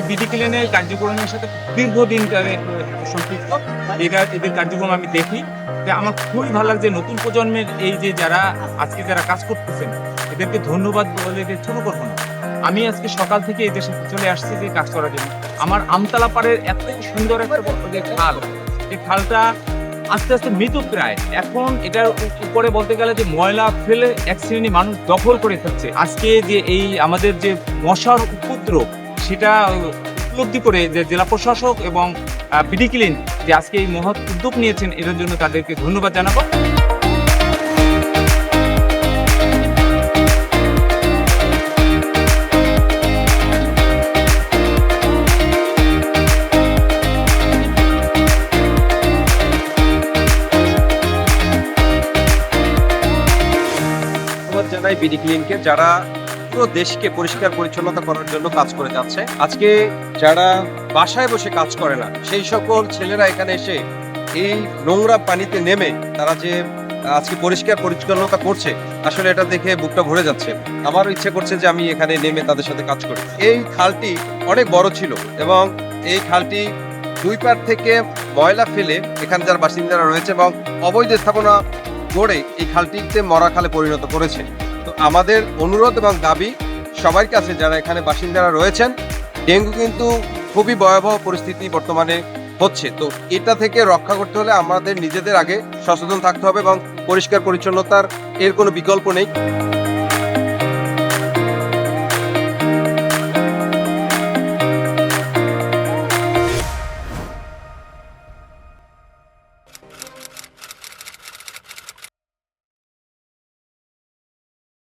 প্রশাসনের কার্যক্রমের সাথে দীর্ঘদিন সম্পৃক্ত। এরা এদের কার্যক্রম আমি দেখি। আমার খুবই ভালো লাগছে নতুন প্রজন্মের এই যে যারা আজকে যারা কাজ করতেছেন, এদেরকে ধন্যবাদ বলে ছোট করব না। আমি আজকে সকাল থেকে এদের সাথে চলে আসছি যে কাজ করার জন্য। আমার আমতলা পাড়ের এত সুন্দর একটা যে খাল, এই খালটা আস্তে আস্তে মৃত প্রায়। এখন এটার উপরে বলতে গেলে যে ময়লা ফেলে এক শ্রেণি মানুষ দখল করে ফেলছে। আজকে যে এই আমাদের যে মশার উপদ্রব সেটা উপলব্ধি করে যে জেলা প্রশাসক এবং বিডি ক্লিন যে আজকে এই মহৎ উদ্যোগ নিয়েছেন এটার জন্য তাদেরকে ধন্যবাদ জানাব। জানাই বিডি ক্লিনকে যারা পুরো দেশকে পরিষ্কার পরিচ্ছন্নতা করার জন্য কাজ করে যাচ্ছে। আজকে যারা বাসায় বসে কাজ করে না, সেই সকল ছেলেরা এখানে এসে এই নোংরা পানিতে নেমে তারা যে আজকে পরিষ্কার পরিচ্ছন্নতা করছে, আসলে এটা দেখে বুকটা ভরে যাচ্ছে। আমারও ইচ্ছে করছে যে আমি এখানে নেমে তাদের সাথে কাজ করি। এই খালটি অনেক বড় ছিল এবং এই খালটি দুই পার থেকে ময়লা ফেলে এখানে যারা বাসিন্দারা রয়েছে এবং অবৈধ স্থাপনা গড়ে এই খালটিতে মরা খালে পরিণত করেছে। তো আমাদের অনুরোধ এবং দাবি সবার কাছে, যারা এখানে বাসিন্দারা রয়েছেন, ডেঙ্গু কিন্তু খুবই ভয়াবহ পরিস্থিতি বর্তমানে হচ্ছে। তো এটা থেকে রক্ষা করতে হলে আমাদের নিজেদের আগে সচেতন থাকতে হবে এবং পরিষ্কার পরিচ্ছন্নতার এর কোনো বিকল্প নেই।